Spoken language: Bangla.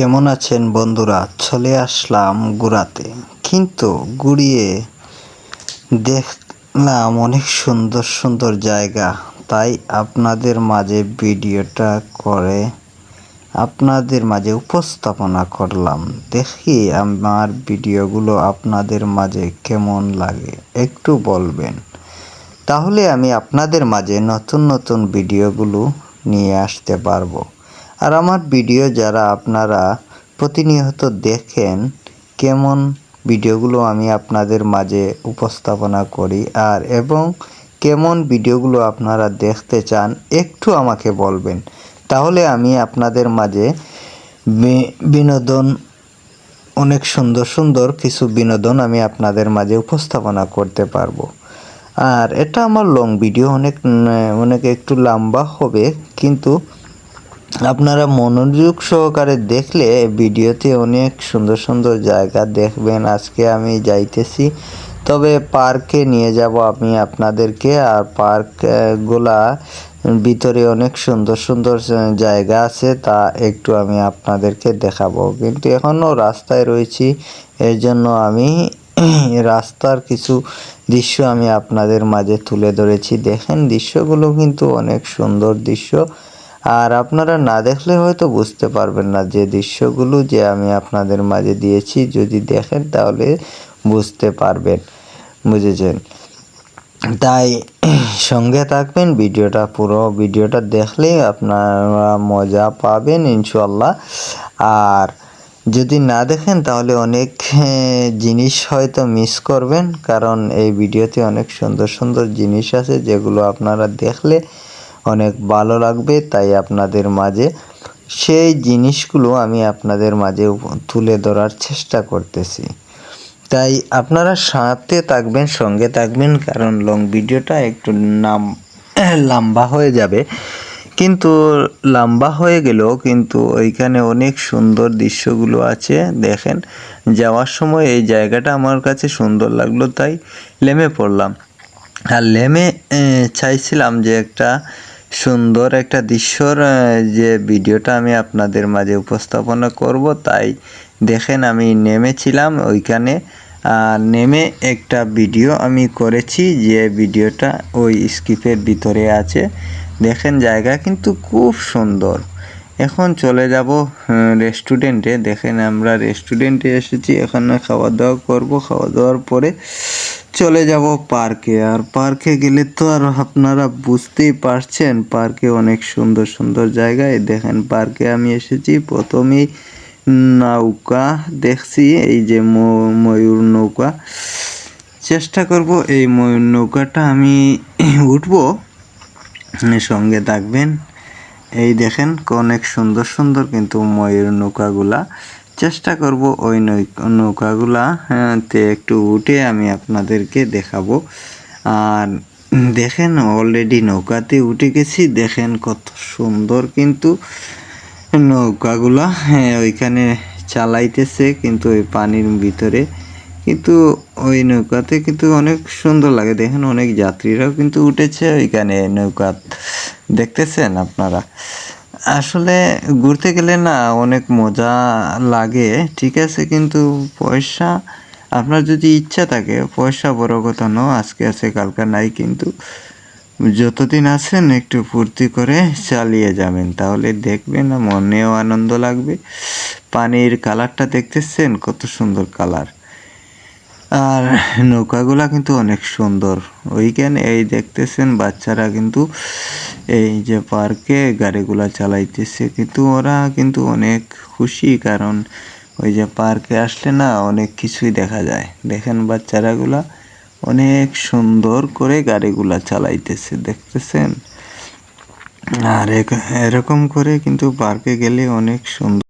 কেমন আছেন বন্ধুরা? চলে আসলাম গুড়াতে। কিন্তু গুড়িয়ে দেখলাম অনেক সুন্দর সুন্দর জায়গা। তাই আপনাদের মাঝে ভিডিওটা করে আপনাদের মাঝে উপস্থাপনা করলাম। দেখি আমার ভিডিওগুলো আপনাদের মাঝে কেমন লাগে, একটু বলবেন। তাহলে আমি আপনাদের মাঝে নতুন নতুন ভিডিওগুলো নিয়ে আসতে পারব। আর আমার ভিডিও যারা আপনারা প্রতিনিয়ত দেখেন, কেমন ভিডিওগুলো আমি আপনাদের মাঝে উপস্থাপনা করি আর এবং কেমন ভিডিওগুলো আপনারা দেখতে চান, একটু আমাকে বলবেন। তাহলে আমি আপনাদের মাঝে বিনোদন, অনেক সুন্দর সুন্দর কিছু বিনোদন আমি আপনাদের মাঝে উপস্থাপনা করতে পারব। আর এটা আমার লং ভিডিও অনেক অনেক একটু লম্বা হবে, কিন্তু আপনারা মনোযোগ সহকারে দেখলে ভিডিওতে অনেক সুন্দর সুন্দর জায়গা দেখবেন। আজকে আমি যাইতেছি তবে পার্কে নিয়ে যাব আমি আপনাদেরকে। আর পার্ক আহ, ভিতরে অনেক সুন্দর সুন্দর জায়গা আছে তা একটু আমি আপনাদেরকে দেখাবো। কিন্তু এখনও রাস্তায় রয়েছি এর জন্য আমি রাস্তার কিছু দৃশ্য আমি আপনাদের মাঝে তুলে ধরেছি। দেখেন দৃশ্যগুলো কিন্তু অনেক সুন্দর দৃশ্য। আর আপনারা না দেখলে হয়তো বুঝতে পারবেন না যে দৃশ্যগুলো যে আমি আপনাদের মাঝে দিয়েছি, যদি দেখেন তাহলে বুঝতে পারবেন, বুঝেছেন? তাই সঙ্গে থাকবেন, ভিডিওটা পুরো ভিডিওটা দেখলে আপনারা মজা পাবেন ইনশাল্লাহ আর যদি না দেখেন তাহলে অনেক জিনিস হয়তো মিস করবেন, কারণ এই ভিডিওতে অনেক সুন্দর সুন্দর জিনিস আছে যেগুলো আপনারা দেখলে অনেক ভালো লাগবে, তাই আপনাদের মাঝে সেই জিনিসগুলো আমি আপনাদের মাঝে তুলে ধরার চেষ্টা করতেছি। তাই আপনারা সাথে থাকবেন, সঙ্গে থাকবেন, কারণ লং ভিডিওটা একটু নাম, লম্বা হয়ে যাবে। কিন্তু লম্বা হয়ে গেলেও কিন্তু ওইখানে অনেক সুন্দর দৃশ্যগুলো আছে, দেখেন। যাওয়ার সময় এই জায়গাটা আমার কাছে সুন্দর লাগল, তাই লেমে পড়লাম। আর লেমে চাইছিলাম যে একটা সুন্দর একটা দৃশ্যর যে ভিডিওটা আমি আপনাদের মাঝে উপস্থাপনা করব। তাই দেখেন আমি নেমেছিলাম ওইখানে নেমে একটা ভিডিও আমি করেছি, যে ভিডিওটা ওই স্কিপের ভিতরে আছে। দেখেন জায়গা কিন্তু খুব সুন্দর। এখন চলে যাব রেস্টুরেন্টে দেখেন আমরা রেস্টুরেন্টে এসেছি, এখানে খাওয়া দাওয়া করব। খাওয়া দাওয়ার পরে চলে যাব পার্কে। আর পার্কে গেলে তো আর আপনারা বুঝতেই পারছেন, পার্কে অনেক সুন্দর সুন্দর জায়গায়। দেখেন, পার্কে আমি এসেছি, প্রথমেই নৌকা দেখছি, এই যে ময়ূর নৌকা। চেষ্টা করব এই ময়ূর নৌকাটা আমি উঠব। সঙ্গে থাকবেন। এই দেখেন, অনেক সুন্দর সুন্দর কিন্তু ময়ূর নৌকাগুলা। চেষ্টা করব ওই নৌ- নৌকাগুলা হ্যাঁ, একটু উঠে আমি আপনাদেরকে দেখাবো। আর দেখেন অলরেডি নৌকাতে উঠে গেছি দেখেন কত সুন্দর কিন্তু নৌকাগুলা হ্যাঁ ওইখানে চালাইতেছে কিন্তু ওই পানির ভিতরে। কিন্তু ওই নৌকাতে কিন্তু অনেক সুন্দর লাগে দেখেন অনেক যাত্রীরাও কিন্তু উঠেছে ওইখানে নৌকা দেখতেছেন আপনারা? আসলে ঘুরতে গেলে না অনেক মজা লাগে, ঠিক আছে, কিন্তু পয়সা, আপনার যদি ইচ্ছা থাকে, পয়সা বড় কথা ন আজকে আছে, কালকে নাই, কিন্তু যতদিন আছেন একটু ফুর্তি করে চালিয়ে যাবেন, তাহলে দেখবেন মনেও আনন্দ লাগবে। পানির কালারটা দেখতেছেন, কত সুন্দর কালার। আর নৌকাগুলা কিন্তু অনেক সুন্দর। ওইখানে এই দেখতেছেন বাচ্চারা কিন্তু এই যে পার্কে গাড়িগুলা চালাইতেছে, কিন্তু ওরা কিন্তু অনেক খুশি, কারণ ওই যে পার্কে আসলে না অনেক কিছুই দেখা যায়। দেখেন বাচ্চারাগুলা অনেক সুন্দর করে গাড়িগুলা চালাইতেছে, দেখতেছেন? আর এরকম করে কিন্তু পার্কে গেলে অনেক সুন্দর